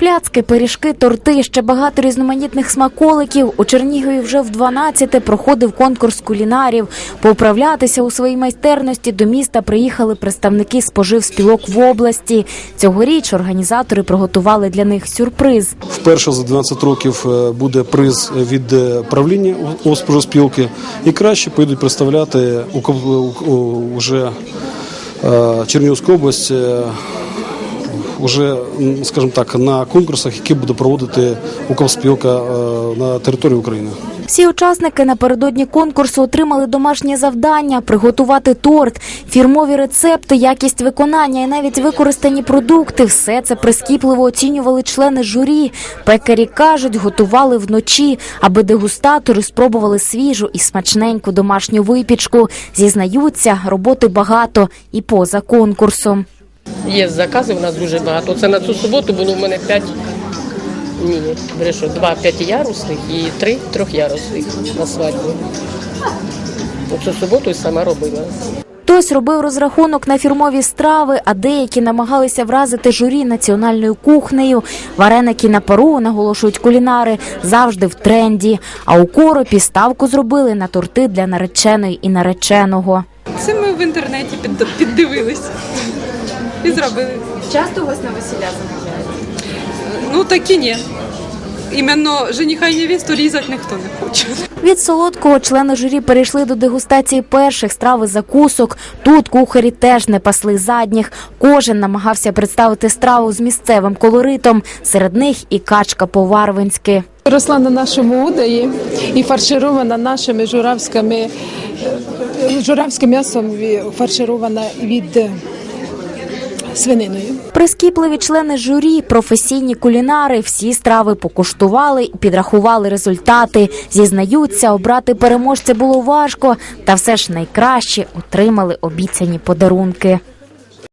Пляцки, пиріжки, торти, ще багато різноманітних смаколиків. У Чернігові вже в 12-те проходив конкурс кулінарів. Поуправлятися у своїй майстерності до міста приїхали представники споживспілок в області. Цьогоріч організатори приготували для них сюрприз. Вперше за 12 років е, буде приз від е, правління спілки і краще поїдуть представляти уже е, Чернігівську область. Уже, скажімо так, на конкурсах, які буде проводити Укрспілка е, на території України. Всі учасники напередодні конкурсу отримали домашнє завдання приготувати торт, фірмові рецепти, якість виконання і навіть використані продукти. Все це прискіпливо оцінювали члени журі. Пекарі кажуть, готували вночі, аби дегустатори спробували свіжу і смачненьку домашню випічку. Зізнаються, роботи багато і поза конкурсом. Є закази, у нас дуже багато. Це на цю суботу було в мене 5, ні, брешу, 2 п'ятиярусних і 3 трьохярусних на свадьбу. Цю суботу і сама робила. Хтось робив розрахунок на фірмові страви, а деякі намагалися вразити журі національною кухнею. Вареники на пару, наголошують кулінари, завжди в тренді. А у коропі ставку зробили на торти для нареченої і нареченого. Це ми в інтернеті піддивились і зробили. Часто у вас на весілля замовляють? Ну такі ні. Іменно жениха і невісту різати ніхто не хоче. Від солодкого члени журі перейшли до дегустації перших страв і закусок. Тут кухарі теж не пасли задніх. Кожен намагався представити страву з місцевим колоритом. Серед них і качка по-варвинськи. Росла на нашому удаї і фарширована нашими журавськими е, журавським м'ясом фарширована від е, свининою. Прискіпливі члени журі, професійні кулінари, всі страви покуштували і підрахували результати. Зізнаються, обрати переможця було важко, та все ж найкраще отримали обіцяні подарунки.